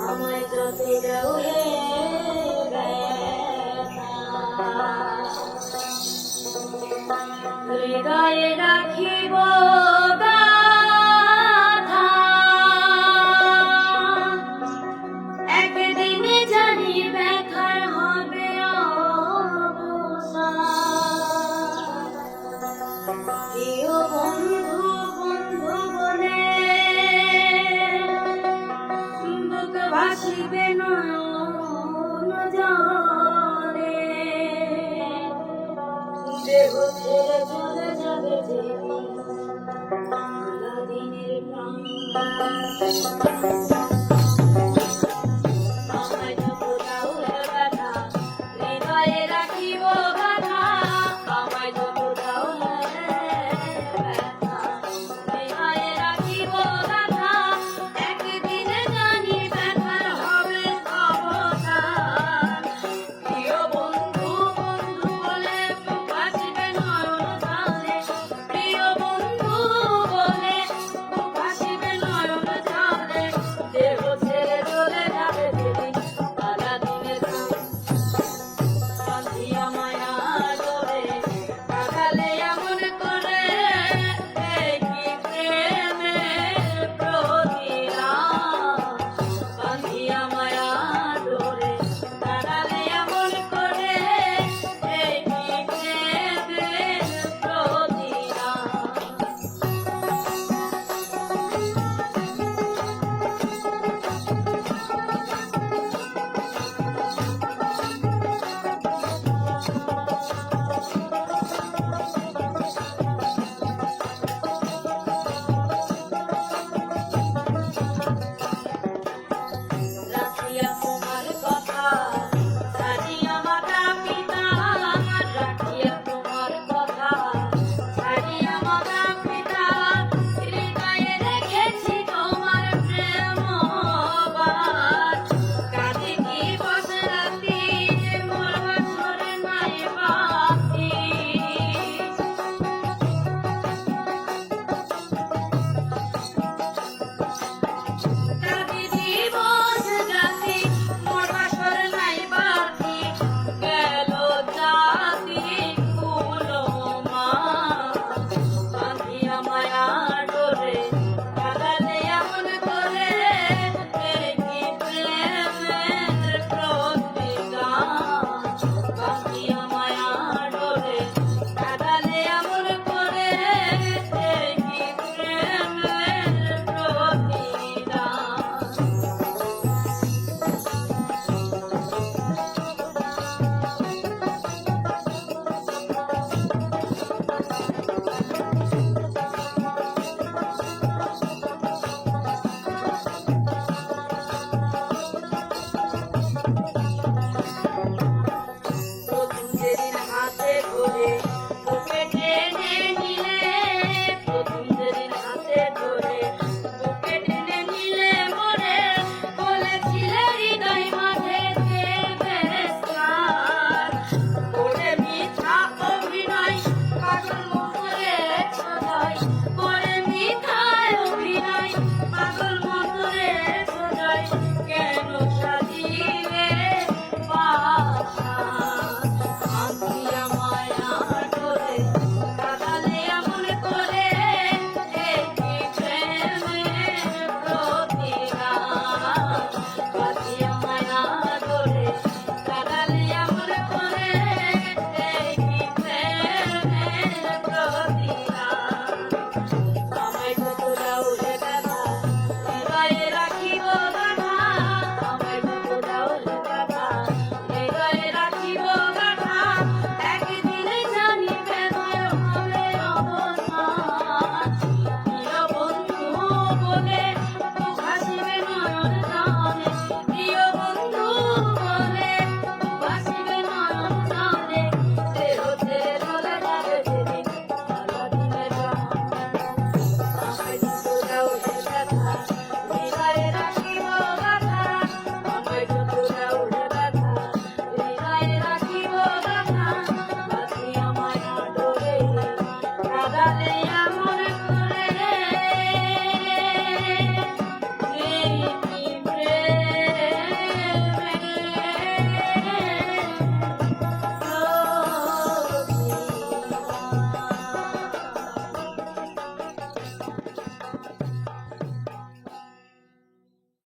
আমায় যত দেও হে। হৃদয়ে ভাসিবে নয়ন জানে দেহ ছেড়ে চলে যাবে যে দিনের প্রাণ।